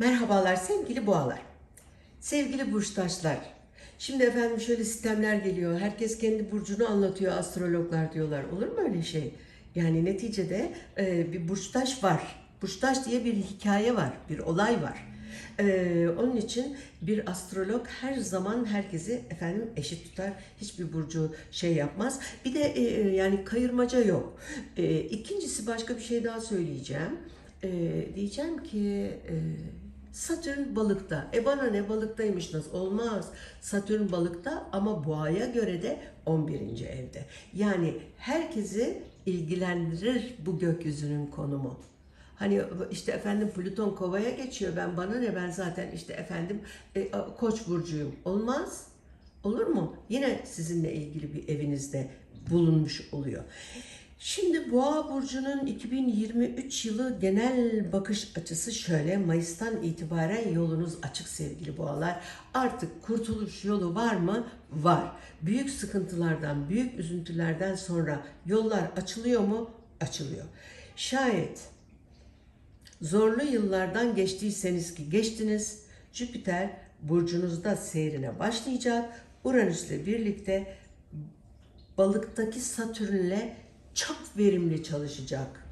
Merhabalar sevgili boğalar. Sevgili burçtaşlar. Şimdi efendim şöyle sistemler geliyor. Herkes kendi burcunu anlatıyor astrologlar diyorlar. Olur mu öyle şey? Yani neticede e, bir burçtaş var. Burçtaş diye bir hikaye var, bir olay var. E, onun için bir astrolog her zaman herkesi efendim eşit tutar. Hiçbir burcu şey yapmaz. Bir de e, e, yani kayırmaca yok. E, ikincisi başka bir şey daha söyleyeceğim. E, diyeceğim ki e, Satürn balıkta. E bana ne balıktaymış nasıl? Olmaz. Satürn balıkta ama boğaya göre de 11. evde. Yani herkesi ilgilendirir bu gökyüzünün konumu. Hani işte efendim Plüton kovaya geçiyor. Ben bana ne ben zaten işte efendim e, koç burcuyum. Olmaz. Olur mu? Yine sizinle ilgili bir evinizde bulunmuş oluyor. Şimdi Boğa burcunun 2023 yılı genel bakış açısı şöyle. Mayıs'tan itibaren yolunuz açık sevgili Boğalar. Artık kurtuluş yolu var mı? Var. Büyük sıkıntılardan, büyük üzüntülerden sonra yollar açılıyor mu? Açılıyor. Şayet zorlu yıllardan geçtiyseniz ki geçtiniz, Jüpiter burcunuzda seyrine başlayacak. Uranüs'le birlikte balıktaki Satürn'le çok verimli çalışacak.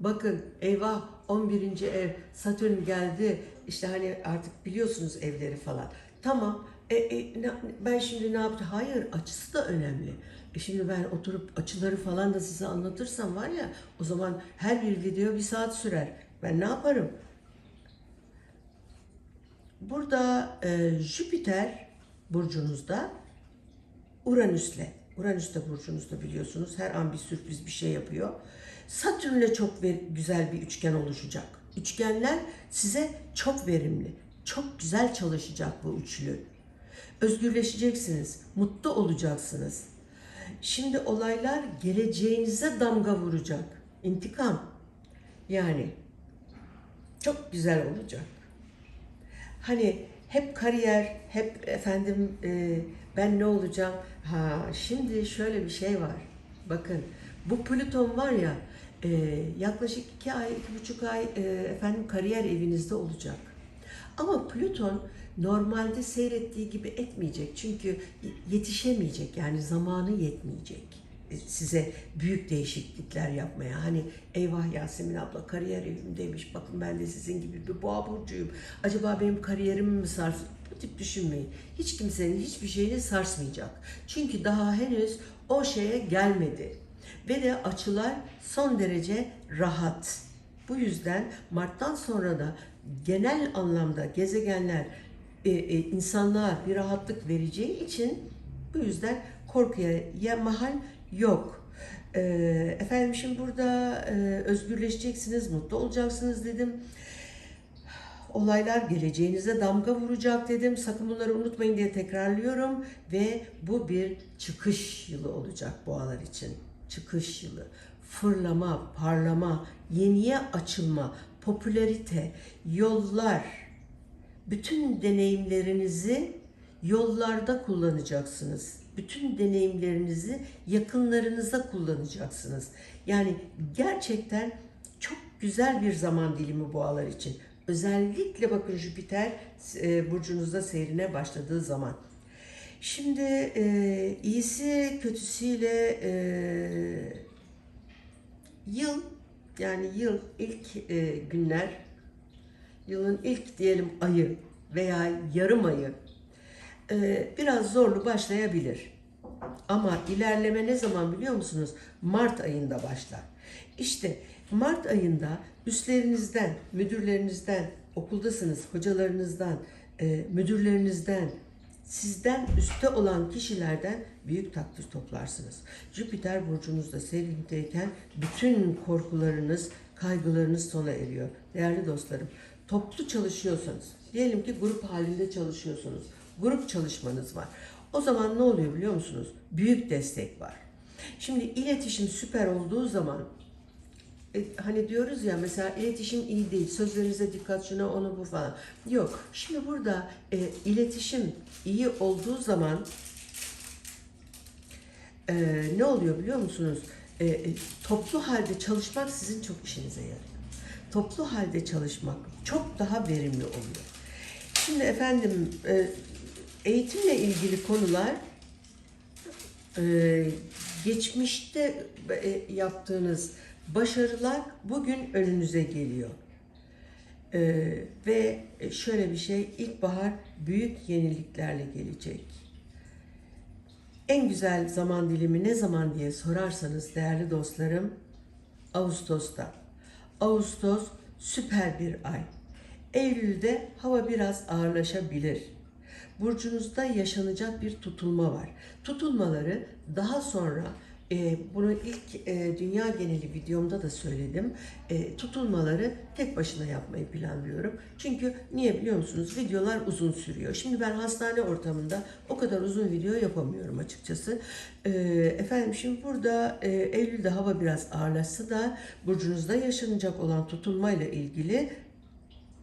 Bakın eyvah 11. ev Satürn geldi. İşte hani artık biliyorsunuz evleri falan. Tamam. E, e, ben şimdi ne yaptım? Hayır açısı da önemli. E şimdi ben oturup açıları falan da size anlatırsam var ya o zaman her bir video bir saat sürer. Ben ne yaparım? Burada e, Jüpiter burcunuzda Uranüs'le, Uranüs de burcunuzda biliyorsunuz her an bir sürpriz bir şey yapıyor. Satürn'le çok ver- güzel bir üçgen oluşacak. Üçgenler size çok verimli, çok güzel çalışacak bu üçlü. Özgürleşeceksiniz, mutlu olacaksınız. Şimdi olaylar geleceğinize damga vuracak. İntikam. Yani çok güzel olacak. Hani hep kariyer, hep efendim e, ben ne olacağım? Ha şimdi şöyle bir şey var. Bakın bu Plüton var ya e, yaklaşık iki ay, iki buçuk ay e, efendim kariyer evinizde olacak. Ama Plüton normalde seyrettiği gibi etmeyecek. Çünkü yetişemeyecek yani zamanı yetmeyecek size büyük değişiklikler yapmaya. Hani eyvah Yasemin abla kariyer evimdeymiş. Bakın ben de sizin gibi bir boğa burcuyum. Acaba benim kariyerimi mi sars? Bu tip düşünmeyin. Hiç kimsenin hiçbir şeyini sarsmayacak. Çünkü daha henüz o şeye gelmedi. Ve de açılar son derece rahat. Bu yüzden Mart'tan sonra da genel anlamda gezegenler e, e, insanlığa bir rahatlık vereceği için bu yüzden korkuya ya mahal yok. E, efendim şimdi burada e, özgürleşeceksiniz, mutlu olacaksınız dedim. Olaylar geleceğinize damga vuracak dedim. Sakın bunları unutmayın diye tekrarlıyorum. Ve bu bir çıkış yılı olacak boğalar için. Çıkış yılı. Fırlama, parlama, yeniye açılma, popülerite, yollar, bütün deneyimlerinizi yollarda kullanacaksınız. Bütün deneyimlerinizi yakınlarınıza kullanacaksınız. Yani gerçekten çok güzel bir zaman dilimi boğalar için. Özellikle bakın Jüpiter e, burcunuzda seyrine başladığı zaman. Şimdi e, iyisi kötüsüyle e, yıl yani yıl ilk e, günler yılın ilk diyelim ayı veya yarım ayı e, biraz zorlu başlayabilir. Ama ilerleme ne zaman biliyor musunuz? Mart ayında başlar. İşte Mart ayında üstlerinizden, müdürlerinizden, okuldasınız, hocalarınızdan, e, müdürlerinizden, sizden üstte olan kişilerden büyük takdir toplarsınız. Jüpiter burcunuzda seyrindeyken bütün korkularınız, kaygılarınız sona eriyor. Değerli dostlarım, toplu çalışıyorsanız, diyelim ki grup halinde çalışıyorsunuz, grup çalışmanız var. O zaman ne oluyor biliyor musunuz? Büyük destek var. Şimdi iletişim süper olduğu zaman e, hani diyoruz ya mesela iletişim iyi değil, sözlerinize dikkat şuna onu bu falan. Yok. Şimdi burada e, iletişim iyi olduğu zaman e, ne oluyor biliyor musunuz? E, e, toplu halde çalışmak sizin çok işinize yarıyor. Toplu halde çalışmak çok daha verimli oluyor. Şimdi efendim e, eğitimle ilgili konular e, geçmişte e, yaptığınız başarılar bugün önünüze geliyor. Ve şöyle bir şey, ilkbahar büyük yeniliklerle gelecek. En güzel zaman dilimi ne zaman diye sorarsanız değerli dostlarım, Ağustos'ta. Ağustos süper bir ay. Eylül'de hava biraz ağırlaşabilir. Burcunuzda yaşanacak bir tutulma var. Tutulmaları daha sonra bunu ilk e, dünya geneli videomda da söyledim. E, tutulmaları tek başına yapmayı planlıyorum. Çünkü niye biliyor musunuz? Videolar uzun sürüyor. Şimdi ben hastane ortamında o kadar uzun video yapamıyorum açıkçası. E, efendim şimdi burada e, Eylül'de hava biraz ağırlaşsa da burcunuzda yaşanacak olan tutulmayla ilgili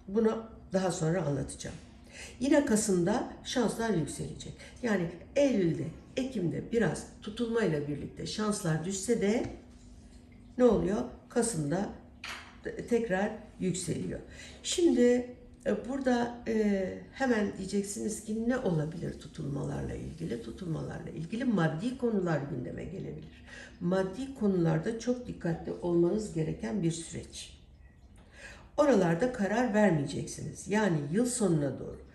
bunu daha sonra anlatacağım. Yine Kasım'da şanslar yükselecek. Yani Eylül'de, Ekim'de biraz tutulmayla birlikte şanslar düşse de ne oluyor? Kasım'da te- tekrar yükseliyor. Şimdi e, burada e, hemen diyeceksiniz ki ne olabilir tutulmalarla ilgili? Tutulmalarla ilgili maddi konular gündeme gelebilir. Maddi konularda çok dikkatli olmanız gereken bir süreç. Oralarda karar vermeyeceksiniz. Yani yıl sonuna doğru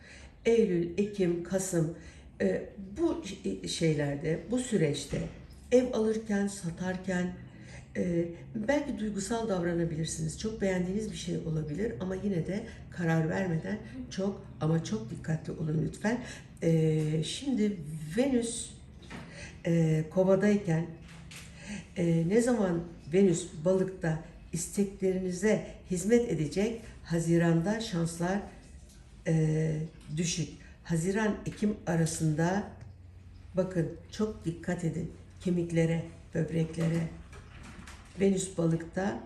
Eylül, Ekim, Kasım e, bu şeylerde, bu süreçte ev alırken, satarken e, belki duygusal davranabilirsiniz. Çok beğendiğiniz bir şey olabilir ama yine de karar vermeden çok ama çok dikkatli olun lütfen. E, şimdi Venüs e, kovadayken e, ne zaman Venüs balıkta isteklerinize hizmet edecek Haziran'da şanslar e, düşük. Haziran-Ekim arasında bakın çok dikkat edin kemiklere, böbreklere. Venüs balıkta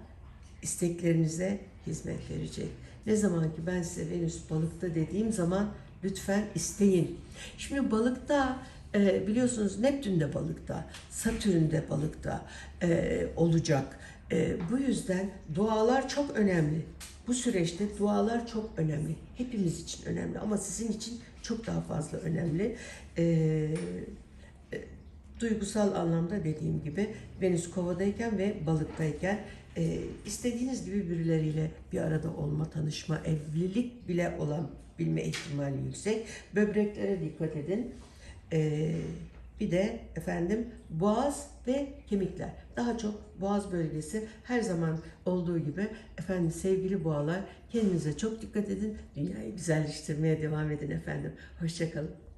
isteklerinize hizmet verecek. Ne zaman ki ben size Venüs balıkta dediğim zaman lütfen isteyin. Şimdi balıkta e, biliyorsunuz Neptün de balıkta, Satürn de balıkta e, olacak. E, bu yüzden dualar çok önemli. Bu süreçte dualar çok önemli. Hepimiz için önemli ama sizin için çok daha fazla önemli. E, e, duygusal anlamda dediğim gibi Venüs kovadayken ve balıktayken e, istediğiniz gibi birileriyle bir arada olma, tanışma, evlilik bile olan bilme ihtimali yüksek. Böbreklere dikkat edin. E, bir de efendim boğaz ve kemikler. Daha çok boğaz bölgesi her zaman olduğu gibi efendim sevgili boğalar kendinize çok dikkat edin. Dünyayı güzelleştirmeye devam edin efendim. Hoşçakalın.